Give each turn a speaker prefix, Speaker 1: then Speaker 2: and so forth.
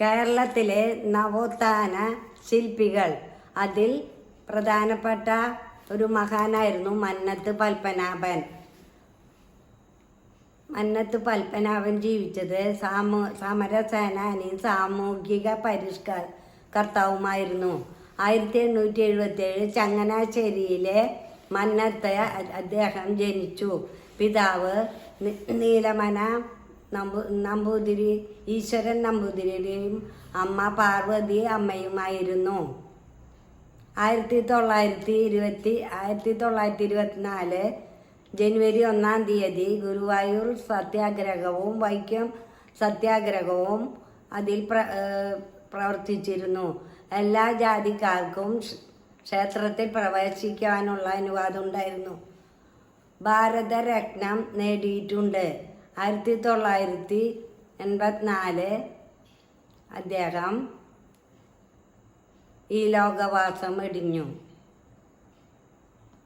Speaker 1: കേരളത്തിലെ നവോത്ഥാന ശില്പികൾ. അതിൽ പ്രധാനപ്പെട്ട ഒരു മഹാനായിരുന്നു മന്നത്ത് പത്മനാഭൻ. മന്നത്ത് പത്മനാഭൻ ജീവിച്ചത് സാമൂ സമരസേനാനിയും സാമൂഹിക പരിഷ്കാര കർത്താവുമായിരുന്നു. ആയിരത്തി എണ്ണൂറ്റി എഴുപത്തി ഏഴ് ചങ്ങനാശ്ശേരിയിലെ മന്നത്ത് അദ്ദേഹം ജനിച്ചു. പിതാവ് നീലമന നമ്പൂ നമ്പൂതിരി ഈശ്വരൻ നമ്പൂതിരിയുടെയും അമ്മ പാർവതി അമ്മയുമായിരുന്നു. ആയിരത്തി തൊള്ളായിരത്തി ഇരുപത്തി ആയിരത്തി തൊള്ളായിരത്തി ഇരുപത്തിനാല് ജനുവരി ഒന്നാം തീയതി ഗുരുവായൂർ സത്യാഗ്രഹവും വൈക്കം സത്യാഗ്രഹവും അതിൽ പ്ര പ്രവർത്തിച്ചിരുന്നു. എല്ലാ ജാതിക്കാർക്കും ക്ഷേത്രത്തിൽ പ്രവേശിക്കാനുള്ള അനുവാദം ഉണ്ടായിരുന്നു. ഭാരതരത്നം നേടിയിട്ടുണ്ട്. ആയിരത്തി തൊള്ളായിരത്തി എൺപത്തിനാല് അദ്ദേഹം ഈ ലോകവാസം വെടിഞ്ഞു